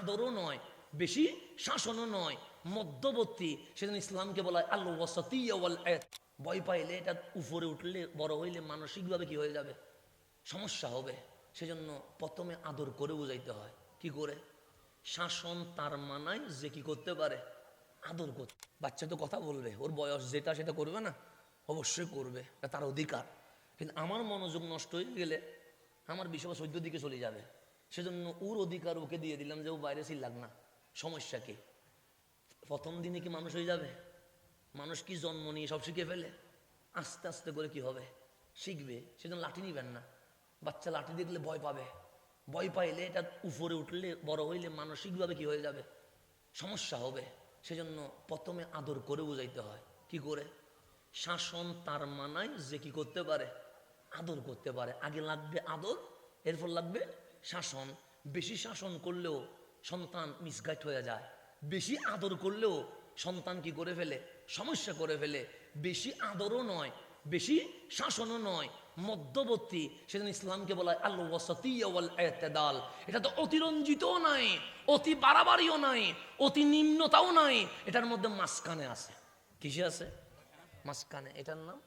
আদরও নয়, বেশি শাসনও নয় মধ্যবর্তী সেজন্য ইসলামকে বলা হয় আল্লাহ ওয়াসাতি ওয়াল এত। ভয় পাইলে এটা উপরে উঠলে বড় হইলে মানসিকভাবে কি হয়ে যাবে? সমস্যা হবে। সেজন্য প্রথমে আদর করে বুঝাইতে হয়। কি করে? শাসন তার মানায় যে কি করতে পারে? আদর করতে। বাচ্চা তো কথা বলবে। ওর বয়স যেটা সেটা করবে না? অবশ্যই করবে। এটা তার অধিকার। কিন্তু আমার মনোযোগ নষ্ট হয়ে গেলে আমার বিষয় সৈদ্য দিকে চলে যাবে। সেজন্য ওর অধিকার ওকে দিয়ে দিলাম যে ও বাইরে ছিল না। সমস্যা কি? প্রথম দিনে কি মানুষ হয়ে যাবে? মানুষ কি জন্ম নিয়ে সব শিখে ফেলে? আস্তে আস্তে করে কি হবে? শিখবে, সেজন্য লাঠি নিবেন না। বাচ্চা লাঠি দেখলে ভয় পাবে। ভয় পাইলে এটা উপরে উঠলে, বড় হইলে মানসিকভাবে কি হয়ে যাবে? সমস্যা হবে। সেজন্য প্রথমে আদর করে বুঝাইতে হয়। কি করে? শাসন তার মানায় যে কি করতে পারে? আদর করতে পারে। আগে লাগবে আদর, এরপর লাগবে শাসন, বেশি শাসন করলেও সন্তান মিসগাইড হয়ে যায়। বেশি আদর করলেও সন্তান কি করে ফেলে? সমস্যা করে ফেলে। বেশি আদরও নয়, বেশি শাসনও নয়, মধ্যবর্তী সেদিন ইসলামকে বলা হয় আল্লাহ ওয়াসাতি ওয়াল এতেদাল এটা তো অতিরঞ্জিতও নাই, অতি বাড়াবাড়িও নাই, অতি নিম্নতাও নাই, এটার মধ্যে মাঝখানে আছে। কিসে আছে? মাঝখানে, এটার নাম?